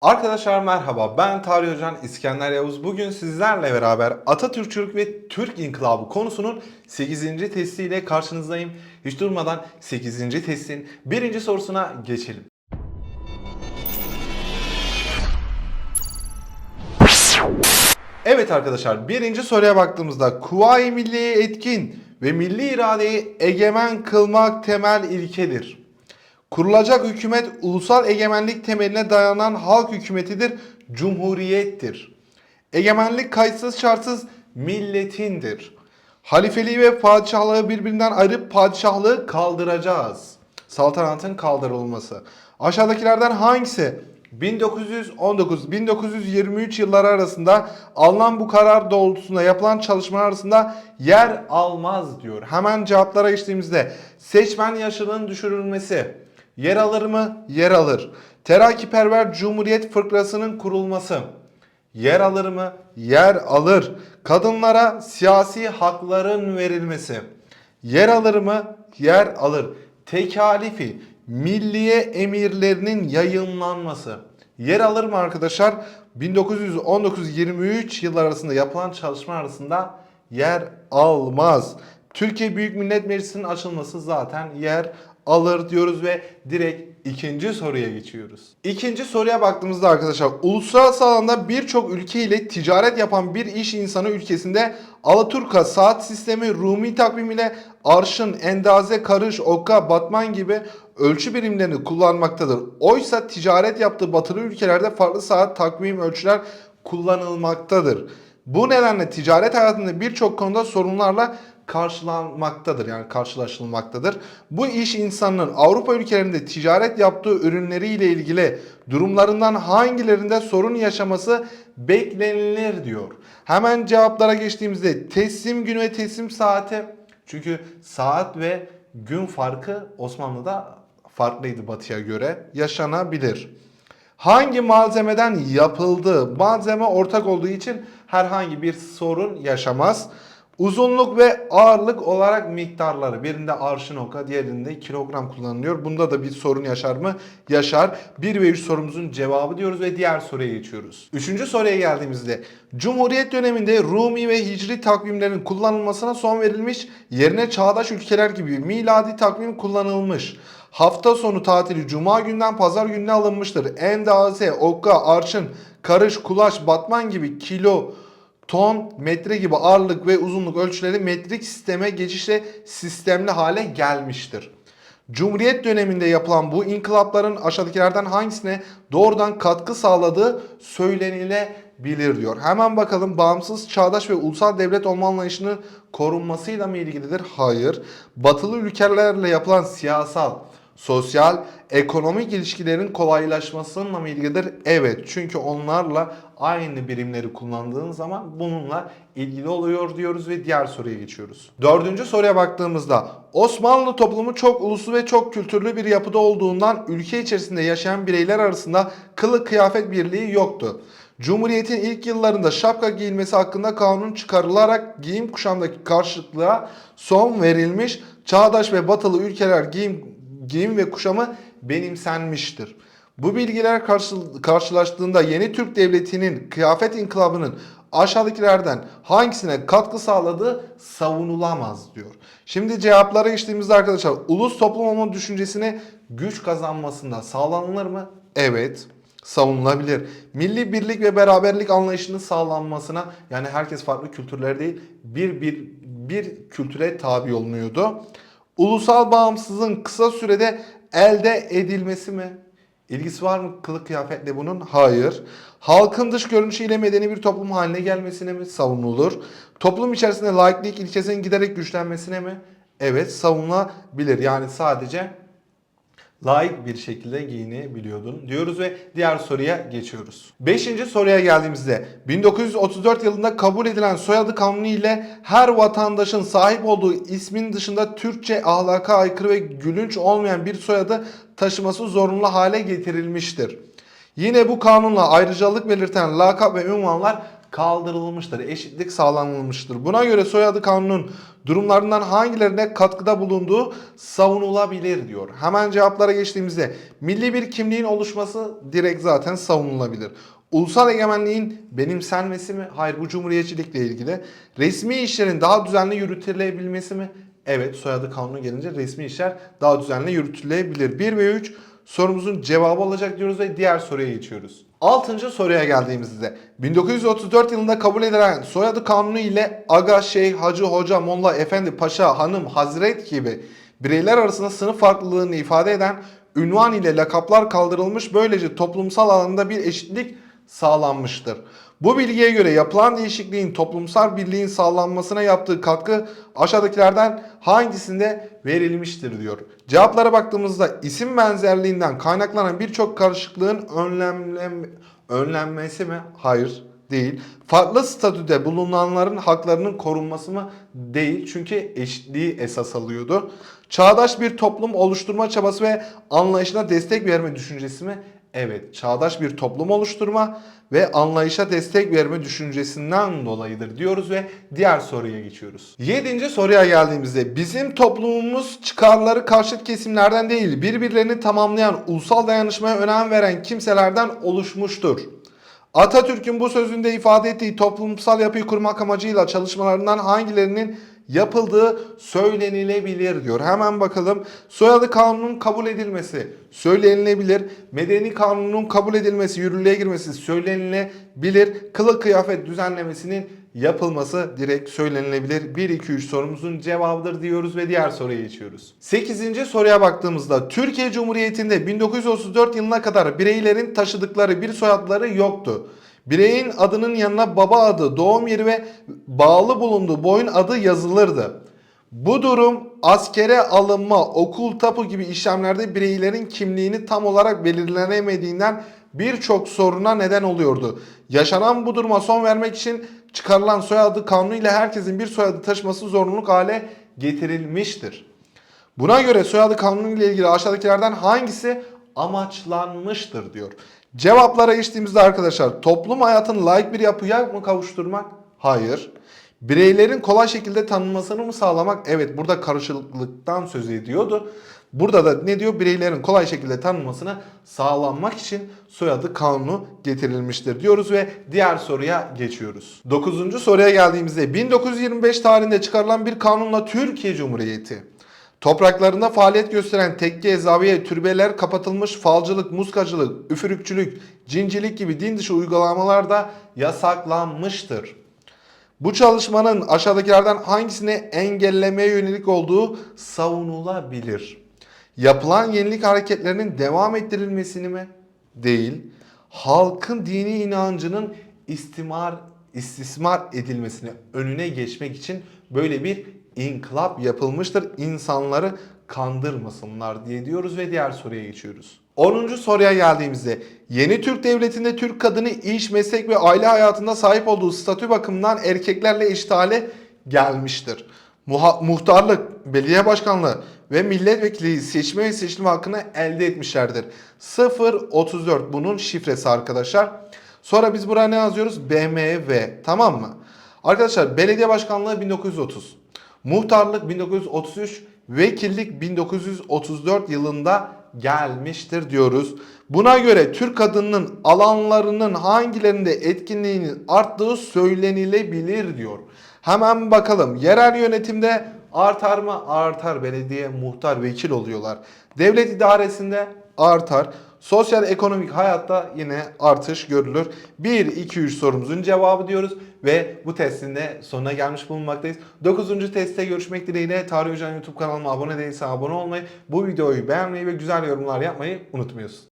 Arkadaşlar merhaba ben Tarih Hocan İskender Yavuz. Bugün sizlerle beraber Atatürkçülük ve Türk İnkılabı konusunun 8. testiyle karşınızdayım. Hiç durmadan 8. testin 1. sorusuna geçelim. Evet arkadaşlar birinci soruya baktığımızda Kuvayi Milliye etkin ve milli iradeyi egemen kılmak temel ilkedir. Kurulacak hükümet ulusal egemenlik temeline dayanan halk hükümetidir, cumhuriyettir. Egemenlik kayıtsız şartsız milletindir. Halifeliği ve padişahlığı birbirinden ayırıp padişahlığı kaldıracağız. Saltanatın kaldırılması. Aşağıdakilerden hangisi 1919-1923 yılları arasında alınan bu karar doğrultusunda yapılan çalışmalar arasında yer almaz diyor. Hemen cevaplara geçtiğimizde seçmen yaşının düşürülmesi yer alır mı? Yer alır. Terakkiperver Cumhuriyet Fırkası'nın kurulması yer alır mı? Yer alır. Kadınlara siyasi hakların verilmesi yer alır mı? Yer alır. Tekalifi milliye emirlerinin yayınlanması yer alır mı arkadaşlar? 1919-23 yıllar arasında yapılan çalışma arasında yer almaz. Türkiye Büyük Millet Meclisi'nin açılması zaten yer alır diyoruz ve direkt ikinci soruya geçiyoruz. İkinci soruya baktığımızda arkadaşlar uluslararası alanda birçok ülke ile ticaret yapan bir iş insanı ülkesinde Alaturka saat sistemi, Rumi takvim ile arşın, endaze, karış, okka, batman gibi ölçü birimlerini kullanmaktadır. Oysa ticaret yaptığı batılı ülkelerde farklı saat takvim ölçüler kullanılmaktadır. Bu nedenle ticaret hayatında birçok konuda sorunlarla karşılanmaktadır yani karşılaşılmaktadır. Bu iş insanının Avrupa ülkelerinde ticaret yaptığı ürünleriyle ilgili durumlarından hangilerinde sorun yaşaması beklenilir diyor. Hemen cevaplara geçtiğimizde teslim günü ve teslim saati çünkü saat ve gün farkı Osmanlı'da farklıydı batıya göre yaşanabilir. Hangi malzemeden yapıldığı malzeme ortak olduğu için herhangi bir sorun yaşamaz. Uzunluk ve ağırlık olarak miktarları. Birinde arşın oka, diğerinde kilogram kullanılıyor. Bunda da bir sorun yaşar mı? Yaşar. 1 ve 3 sorumuzun cevabı diyoruz ve diğer soruya geçiyoruz. Üçüncü soruya geldiğimizde Cumhuriyet döneminde Rumi ve Hicri takvimlerin kullanılmasına son verilmiş. Yerine çağdaş ülkeler gibi miladi takvim kullanılmış. Hafta sonu tatili cuma günden pazar gününe alınmıştır. Endaze, okka, arşın, karış, kulaç, batman gibi kilo, ton, metre gibi ağırlık ve uzunluk ölçüleri metrik sisteme geçişle sistemli hale gelmiştir. Cumhuriyet döneminde yapılan bu inkılapların aşağıdakilerden hangisine doğrudan katkı sağladığı söylenilebilir diyor. Hemen bakalım bağımsız, çağdaş ve ulusal devlet olma anlayışının korunmasıyla mı ilgilidir? Hayır. Batılı ülkelerle yapılan siyasal, sosyal, ekonomik ilişkilerin kolaylaşmasıyla mı ilgilidir? Evet. Çünkü onlarla aynı birimleri kullandığın zaman bununla ilgili oluyor diyoruz ve diğer soruya geçiyoruz. Dördüncü soruya baktığımızda Osmanlı toplumu çok uluslu ve çok kültürlü bir yapıda olduğundan ülke içerisinde yaşayan bireyler arasında kılık kıyafet birliği yoktu. Cumhuriyetin ilk yıllarında şapka giyilmesi hakkında kanun çıkarılarak giyim kuşamdaki karşıtlığa son verilmiş. Çağdaş ve batılı ülkeler giyim giyim ve kuşamı benimsenmiştir. Bu bilgiler karşı- karşılaştığında yeni Türk Devleti'nin kıyafet inkılabının aşağıdakilerden hangisine katkı sağladığı savunulamaz diyor. Şimdi cevaplara geçtiğimizde arkadaşlar ulus toplum olma düşüncesine güç kazanmasında sağlanılır mı? Evet savunulabilir. Milli birlik ve beraberlik anlayışının sağlanmasına yani herkes farklı kültürler değil bir bir bir kültüre tabi olunuyordu. Ulusal bağımsızlığın kısa sürede elde edilmesi mi? İlgisi var mı kılık kıyafetle bunun? Hayır. Halkın dış görünüşüyle medeni bir toplum haline gelmesine mi? Savunulur. Toplum içerisinde laiklik ilkesinin giderek güçlenmesine mi? Evet savunulabilir. Yani sadece layık bir şekilde giyinebiliyordun diyoruz ve diğer soruya geçiyoruz. Beşinci soruya geldiğimizde 1934 yılında kabul edilen soyadı kanunu ile her vatandaşın sahip olduğu ismin dışında Türkçe ahlaka aykırı ve gülünç olmayan bir soyadı taşıması zorunlu hale getirilmiştir. Yine bu kanunla ayrıcalık belirten lakap ve ünvanlar kaldırılmıştır. Eşitlik sağlanılmıştır. Buna göre soyadı kanunun durumlarından hangilerine katkıda bulunduğu savunulabilir diyor. Hemen cevaplara geçtiğimizde milli bir kimliğin oluşması direkt zaten savunulabilir. Ulusal egemenliğin benimsenmesi mi? Hayır bu cumhuriyetçilikle ilgili. Resmi işlerin daha düzenli yürütülebilmesi mi? Evet soyadı kanunu gelince resmi işler daha düzenli yürütülebilir. 1 ve 3 sorumuzun cevabı olacak diyoruz ve diğer soruya geçiyoruz. Altıncı soruya geldiğimizde 1934 yılında kabul edilen soyadı kanunu ile aga, şeyh, hacı, hoca, molla, efendi, paşa, hanım, hazret gibi bireyler arasında sınıf farklılığını ifade eden ünvan ile lakaplar kaldırılmış böylece toplumsal alanda bir eşitlik sağlanmıştır. Bu bilgiye göre yapılan değişikliğin toplumsal birliğin sağlanmasına yaptığı katkı aşağıdakilerden hangisinde verilmiştir diyor. Cevaplara baktığımızda isim benzerliğinden kaynaklanan birçok karışıklığın önlemlem önlenmesi mi? Hayır değil. Farklı statüde bulunanların haklarının korunması mı? Değil. Çünkü eşitliği esas alıyordu. Çağdaş bir toplum oluşturma çabası ve anlayışına destek verme düşüncesi mi? Evet, çağdaş bir toplum oluşturma ve anlayışa destek verme düşüncesinden dolayıdır diyoruz ve diğer soruya geçiyoruz. Yedinci soruya geldiğimizde bizim toplumumuz çıkarları karşıt kesimlerden değil birbirlerini tamamlayan ulusal dayanışmaya önem veren kimselerden oluşmuştur. Atatürk'ün bu sözünde ifade ettiği toplumsal yapıyı kurmak amacıyla çalışmalarından hangilerinin yapıldığı söylenilebilir diyor. Hemen bakalım. Soyadı kanunun kabul edilmesi söylenilebilir. Medeni kanunun kabul edilmesi, yürürlüğe girmesi söylenilebilir. Kılık kıyafet düzenlemesinin yapılması direkt söylenilebilir. 1 2 3 sorumuzun cevabıdır diyoruz ve diğer soruya geçiyoruz. 8. soruya baktığımızda Türkiye Cumhuriyeti'nde 1934 yılına kadar bireylerin taşıdıkları bir soyadları yoktu. Bireyin adının yanına baba adı, doğum yeri ve bağlı bulunduğu boyun adı yazılırdı. Bu durum askere alınma, okul tapu gibi işlemlerde bireylerin kimliğini tam olarak belirlenemediğinden birçok soruna neden oluyordu. Yaşanan bu duruma son vermek için çıkarılan soyadı kanunu ile herkesin bir soyadı taşıması zorunluluk hale getirilmiştir. Buna göre soyadı kanunu ile ilgili aşağıdakilerden hangisi amaçlanmıştır diyor. Cevaplara geçtiğimizde arkadaşlar toplum hayatını layık bir yapıya mı kavuşturmak? Hayır. Bireylerin kolay şekilde tanınmasını mı sağlamak? Evet burada karışıklıktan söz ediyordu. Burada da ne diyor? Bireylerin kolay şekilde tanınmasını sağlanmak için soyadı kanunu getirilmiştir diyoruz ve diğer soruya geçiyoruz. Dokuzuncu soruya geldiğimizde 1925 tarihinde çıkarılan bir kanunla Türkiye Cumhuriyeti Topraklarında faaliyet gösteren tekke, zaviye, türbeler kapatılmış, falcılık, muskacılık, üfürükçülük, cincilik gibi din dışı uygulamalar da yasaklanmıştır. Bu çalışmanın aşağıdakilerden hangisini engellemeye yönelik olduğu savunulabilir. Yapılan yenilik hareketlerinin devam ettirilmesini mi? Değil. Halkın dini inancının istimar, istismar edilmesini önüne geçmek için böyle bir inkılap yapılmıştır. İnsanları kandırmasınlar diye diyoruz ve diğer soruya geçiyoruz. 10. soruya geldiğimizde yeni Türk Devleti'nde Türk kadını iş, meslek ve aile hayatında sahip olduğu statü bakımından erkeklerle eşit hale gelmiştir. Muha- muhtarlık, belediye başkanlığı ve milletvekili seçme ve seçilme hakkını elde etmişlerdir. 034 bunun şifresi arkadaşlar. Sonra biz buraya ne yazıyoruz? BMW tamam mı? Arkadaşlar belediye başkanlığı 1930. Muhtarlık 1933, vekillik 1934 yılında gelmiştir diyoruz. Buna göre Türk kadınının alanlarının hangilerinde etkinliğinin arttığı söylenilebilir diyor. Hemen bakalım. Yerel yönetimde artar mı? Artar. Belediye, muhtar, vekil oluyorlar. Devlet idaresinde artar. Sosyal ekonomik hayatta yine artış görülür. 1, 2, 3 sorumuzun cevabı diyoruz ve bu testin de sonuna gelmiş bulunmaktayız. 9. testte görüşmek dileğiyle Tarih Hocam YouTube kanalıma abone değilse abone olmayı, bu videoyu beğenmeyi ve güzel yorumlar yapmayı unutmuyorsun.